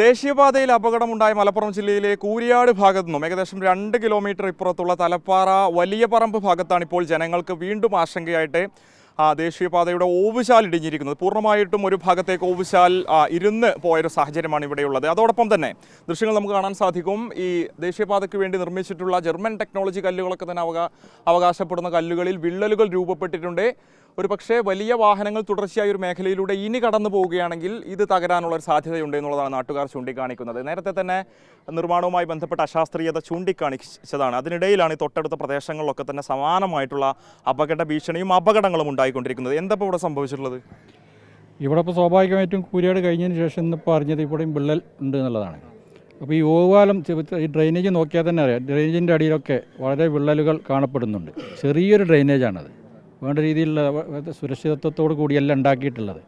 ദേശീയപാതയിൽ അപകടമുണ്ടായ മലപ്പുറം ജില്ലയിലെ കൂരിയാട് ഭാഗത്തു നിന്നും ഏകദേശം രണ്ട് കിലോമീറ്റർ ഇപ്പുറത്തുള്ള തലപ്പാറ വലിയ പറമ്പ് ഭാഗത്താണ് ഇപ്പോൾ ജനങ്ങൾക്ക് വീണ്ടും ആശങ്കയായിട്ട് ആ, ദേശീയപാതയുടെ ഓവുശാൽ ഇടിഞ്ഞിരിക്കുന്നത്. പൂർണമായിട്ടും ഒരു ഭാഗത്തേക്ക് ഓവുശാൽ ഇരുന്ന് പോയൊരു സാഹചര്യമാണ് ഇവിടെയുള്ളത്. അതോടൊപ്പം തന്നെ ദൃശ്യങ്ങൾ നമുക്ക് കാണാൻ സാധിക്കും. ഈ ദേശീയപാതയ്ക്ക് വേണ്ടി നിർമ്മിച്ചിട്ടുള്ള ജർമ്മൻ ടെക്നോളജി കല്ലുകളൊക്കെ തന്നെ അവകാശപ്പെടുന്ന കല്ലുകളിൽ വിള്ളലുകൾ രൂപപ്പെട്ടിട്ടുണ്ട്. ഒരു പക്ഷേ വലിയ വാഹനങ്ങൾ തുടർച്ചയായ ഒരു മേഖലയിലൂടെ ഇനി കടന്നു പോവുകയാണെങ്കിൽ ഇത് തകരാനുള്ള ഒരു സാധ്യതയുണ്ട് എന്നുള്ളതാണ് നാട്ടുകാർ ചൂണ്ടിക്കാണിക്കുന്നത്. നേരത്തെ തന്നെ നിർമ്മാണവുമായി ബന്ധപ്പെട്ട അശാസ്ത്രീയത ചൂണ്ടിക്കാണിച്ചതാണ്. അതിനിടയിലാണ് ഈ തൊട്ടടുത്ത പ്രദേശങ്ങളിലൊക്കെ തന്നെ സമാനമായിട്ടുള്ള അപകട ഭീഷണിയും അപകടങ്ങളും ഉണ്ടായിക്കൊണ്ടിരിക്കുന്നത്. എന്തപ്പോൾ ഇവിടെ സംഭവിച്ചിട്ടുള്ളത്? ഇവിടെ ഇപ്പോൾ സ്വാഭാവികമായിട്ടും കൂരിയാട് കഴിഞ്ഞതിന് ശേഷം ഇന്നിപ്പോൾ അറിഞ്ഞത് ഇവിടെയും വിള്ളൽ ഉണ്ട് എന്നുള്ളതാണ്. അപ്പോൾ ഈ ഓവാലം ഈ ഡ്രെയിനേജ് നോക്കിയാൽ തന്നെ അറിയാം. ഡ്രെയിനേജിന്റെ അടിയിലൊക്കെ വളരെ വിള്ളലുകൾ കാണപ്പെടുന്നുണ്ട്. ചെറിയൊരു ഡ്രെയിനേജാണത്. വേണ്ട രീതിയിലുള്ള സുരക്ഷിതത്വത്തോടു കൂടിയല്ല ഉണ്ടാക്കിയിട്ടുള്ളത്.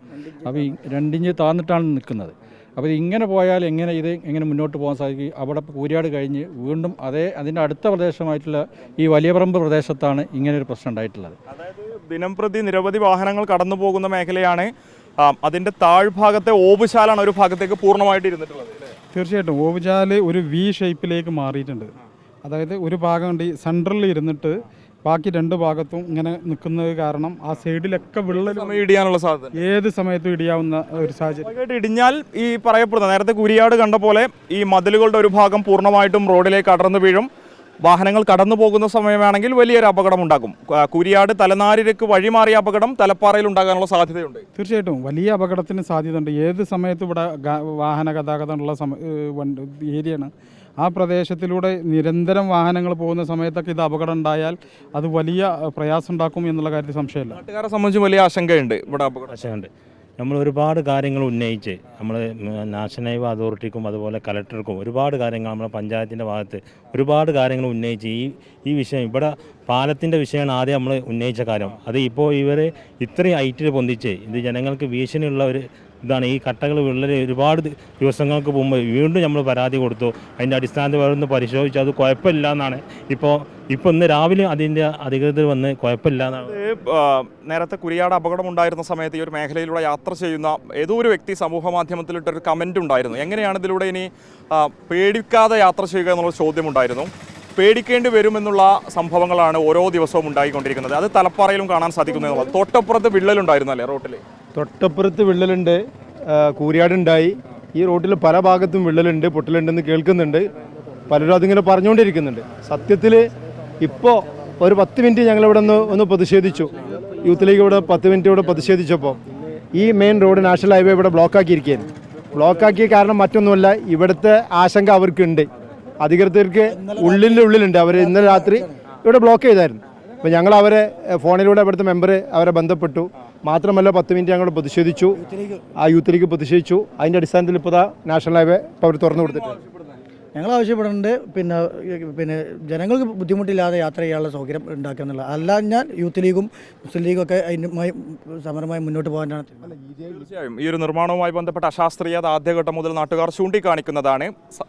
അപ്പോൾ ഈ രണ്ടിഞ്ച് താന്നിട്ടാണ് നിൽക്കുന്നത്. അപ്പോൾ ഇങ്ങനെ പോയാൽ എങ്ങനെ ഇത് എങ്ങനെ മുന്നോട്ട് പോകാൻ സാധിക്കും? അവിടെ കൂരിയാട് കഴിഞ്ഞ് വീണ്ടും അതേ അതിന്റെ അടുത്ത പ്രദേശമായിട്ടുള്ള ഈ വലിയ പറമ്പ് പ്രദേശത്താണ് ഇങ്ങനെ ഒരു പ്രശ്നം ഉണ്ടായിട്ടുള്ളത്. അതായത് ദിനം പ്രതി നിരവധി വാഹനങ്ങൾ കടന്നു പോകുന്ന മേഖലയാണ്. അതിന്റെ അതിന്റെ താഴ്ഭാഗത്തെ ഓവുചാലാണ് ഒരു ഭാഗത്തേക്ക് പൂർണമായിട്ട് ഇരുന്നിട്ടുള്ളത്? തീർച്ചയായിട്ടും. ഓവുചാൽ ഒരു വി ഷേപ്പിലേക്ക് മാറിയിട്ടുണ്ട്. അതായത് ഒരു ഭാഗം ഉണ്ട് സെൻട്രലിൽ ഇരുന്നിട്ട് ബാക്കി രണ്ട് ഭാഗത്തും ഇങ്ങനെ നിൽക്കുന്നത് കാരണം ആ സൈഡിലൊക്കെ വിള്ളൽ ഇടിയാനുള്ള സാധ്യത ഏത് സമയത്തും ഇടിയാവുന്ന ഒരു സാഹചര്യം. ഇടിഞ്ഞാൽ ഈ പറയപ്പെടുന്ന നേരത്തെ കുരിയാട് കണ്ട പോലെ ഈ മതിലുകളുടെ ഒരു ഭാഗം പൂർണമായിട്ടും റോഡിലേക്ക് അടർന്നു വീഴും. വാഹനങ്ങൾ കടന്നു പോകുന്ന സമയമാണെങ്കിൽ വലിയൊരു അപകടം ഉണ്ടാകും കുരിയാട് തലനാരിലേക്ക് വഴിമാറിയ അപകടം തലപ്പാറയിൽ ഉണ്ടാകാനുള്ള സാധ്യതയുണ്ട്. തീർച്ചയായിട്ടും. വലിയ അപകടത്തിന് സാധ്യതയുണ്ട്. ഏത് സമയത്തും ഇവിടെ വാഹന ഗതാഗതമുള്ള സമ ഏരിയയാണ് ആ പ്രദേശത്തിലൂടെ നിരന്തരം വാഹനങ്ങൾ പോകുന്ന സമയത്തൊക്കെ ഇത് അപകടം ഉണ്ടായാൽ അത് വലിയ പ്രയാസം ഉണ്ടാക്കും എന്നുള്ള കാര്യത്തിൽ സംശയമില്ല. നാട്ടുകാരെ സംബന്ധിച്ച് വലിയ ആശങ്കയുണ്ട് ഇവിടെ അപകടം. വശമുണ്ട് നമ്മൾ ഒരുപാട് കാര്യങ്ങൾ ഉന്നയിച്ച് നമ്മൾ നാഷണൽ അതോറിറ്റിക്കും അതുപോലെ കലക്ടർക്കും ഒരുപാട് കാര്യങ്ങൾ നമ്മുടെ പഞ്ചായത്തിന്റെ ഭാഗത്ത് ഒരുപാട് കാര്യങ്ങൾ ഉന്നയിച്ച് ഈ ഈ വിഷയം ഇവിടെ പാലത്തിന്റെ വിഷയമാണ് ആദ്യം നമ്മൾ ഉന്നയിച്ച കാര്യം. അത് ഇപ്പോൾ ഇവർ ഇത്രയും ഐറ്റിൽ പൊന്തിച്ച് ഇത് ജനങ്ങൾക്ക് ഭീഷണിയുള്ള ഒരു ഇതാണ് ഈ കട്ടകൾ വിള്ളൽ ഒരുപാട് ദിവസങ്ങൾക്ക് മുമ്പ് വീണ്ടും നമ്മൾ പരാതി കൊടുത്തു. അതിന്റെ അടിസ്ഥാനത്തിൽ വരുന്ന പരിശോധിച്ചു. അത് കുഴപ്പമില്ല എന്നാണ്. ഇപ്പോൾ ഇപ്പോൾ ഇന്ന് രാവിലെ അതിന്റെ അധികൃതർ വന്ന് കുഴപ്പമില്ല എന്നാണ്. നേരത്തെ കുരിയാട് അപകടം ഉണ്ടായിരുന്ന സമയത്ത് ഈ ഒരു മേഖലയിലൂടെ യാത്ര ചെയ്യുന്ന ഏതോ ഒരു വ്യക്തി സമൂഹ മാധ്യമത്തിലിട്ടൊരു കമന്റ് ഉണ്ടായിരുന്നു. എങ്ങനെയാണ് ഇതിലൂടെ ഇനി പേടിക്കാതെ യാത്ര ചെയ്യുക എന്നുള്ള ചോദ്യമുണ്ടായിരുന്നു. പേടിക്കേണ്ടി വരുമെന്നുള്ള സംഭവങ്ങളാണ് ഓരോ ദിവസവും ഉണ്ടായിക്കൊണ്ടിരിക്കുന്നത്. അത് തലപ്പാറയിലും കാണാൻ സാധിക്കുന്നത് തൊട്ടപ്പുറത്ത് വിള്ളലുണ്ടായിരുന്നു അല്ലേ റോട്ടിൽ തൊട്ടപ്പുറത്ത് വിള്ളലുണ്ട് കൂരിയാടുണ്ടായി. ഈ റോഡിൽ പല ഭാഗത്തും വിള്ളലുണ്ട് പൊട്ടലുണ്ടെന്ന് കേൾക്കുന്നുണ്ട്. പലരും അതിങ്ങനെ പറഞ്ഞുകൊണ്ടിരിക്കുന്നുണ്ട്. സത്യത്തിൽ ഇപ്പോൾ ഒരു പത്ത് മിനിറ്റ് ഞങ്ങളിവിടെ ഒന്ന് ഒന്ന് പ്രതിഷേധിച്ചു. യൂത്ത് ലീഗ് ഇവിടെ പത്ത് മിനിറ്റ് ഇവിടെ പ്രതിഷേധിച്ചപ്പോൾ ഈ മെയിൻ റോഡ് നാഷണൽ ഹൈവേ ഇവിടെ ബ്ലോക്കാക്കിയിരിക്കുകയാണ് ബ്ലോക്കാക്കിയ കാരണം മറ്റൊന്നുമല്ല ഇവിടുത്തെ ആശങ്ക അവർക്കുണ്ട്. അധികൃതർക്ക് ഉള്ളിന്റെ ഉള്ളിലുണ്ട്. അവർ ഇന്നലെ രാത്രി ഇവിടെ ബ്ലോക്ക് ചെയ്തായിരുന്നു. അപ്പോൾ ഞങ്ങൾ അവരെ ഫോണിലൂടെ ഇവിടുത്തെ മെമ്പർ അവരെ ബന്ധപ്പെട്ടു. മാത്രമല്ല പത്ത് മിനിറ്റ് ഞങ്ങൾ പ്രതിഷേധിച്ചു. ആ യൂത്ത് ലീഗ് പ്രതിഷേധിച്ചു. അതിന്റെ അടിസ്ഥാനത്തിൽ ഇപ്പോൾ നാഷണൽ ഹൈവേ ഇപ്പോൾ അവർ തുറന്നു കൊടുത്തിട്ടുണ്ട്. ഞങ്ങൾ ആവശ്യപ്പെടുന്നുണ്ട് പിന്നെ പിന്നെ ജനങ്ങൾക്ക് ബുദ്ധിമുട്ടില്ലാതെ യാത്ര ചെയ്യാനുള്ള സൗകര്യം ഉണ്ടാക്കുക എന്നുള്ളത് അല്ല ഞാൻ യൂത്ത് ലീഗും മുസ്ലിം ലീഗും ഒക്കെ അതിനുമായി സമരമായി മുന്നോട്ട് പോകാനാണ് തീർച്ചയായും ഈ ഒരു നിർമ്മാണവുമായി ബന്ധപ്പെട്ട അശാസ്ത്രീയത ആദ്യഘട്ടം മുതൽ നാട്ടുകാർ ചൂണ്ടിക്കാണിക്കുന്നതാണ്.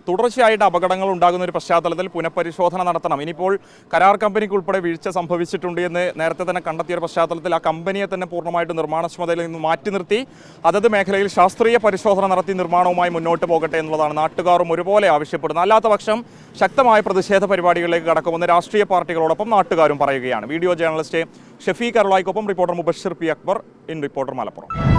തുടർച്ചയായിട്ട് അപകടങ്ങൾ ഉണ്ടാകുന്ന ഒരു പശ്ചാത്തലത്തിൽ പുനഃപരിശോധന നടത്തണം. ഇനിയിപ്പോൾ കരാർ കമ്പനിക്ക് ഉൾപ്പെടെ വീഴ്ച സംഭവിച്ചിട്ടുണ്ട് എന്ന് നേരത്തെ തന്നെ കണ്ടെത്തിയ ഒരു പശ്ചാത്തലത്തിൽ ആ കമ്പനിയെ തന്നെ പൂർണമായിട്ട് നിർമ്മാണക്ഷമതയിൽ നിന്ന് മാറ്റി നിർത്തി അതത് മേഖലയിൽ ശാസ്ത്രീയ പരിശോധന നടത്തി നിർമ്മാണവുമായി മുന്നോട്ട് പോകട്ടെ എന്നുള്ളതാണ് നാട്ടുകാരും ഒരുപോലെ ആവശ്യപ്പെടുന്നത് അല്ലാത്ത പക്ഷം ശക്തമായ പ്രതിഷേധ പരിപാടികളിലേക്ക് കടക്കുമെന്ന് രാഷ്ട്രീയ പാർട്ടികളോടൊപ്പം നാട്ടുകാരും പറയുകയാണ്. Video journalist Shafeeq അറുളായിക്കൊപ്പം reporter Mubashir P Akbar in reporter Malappuram.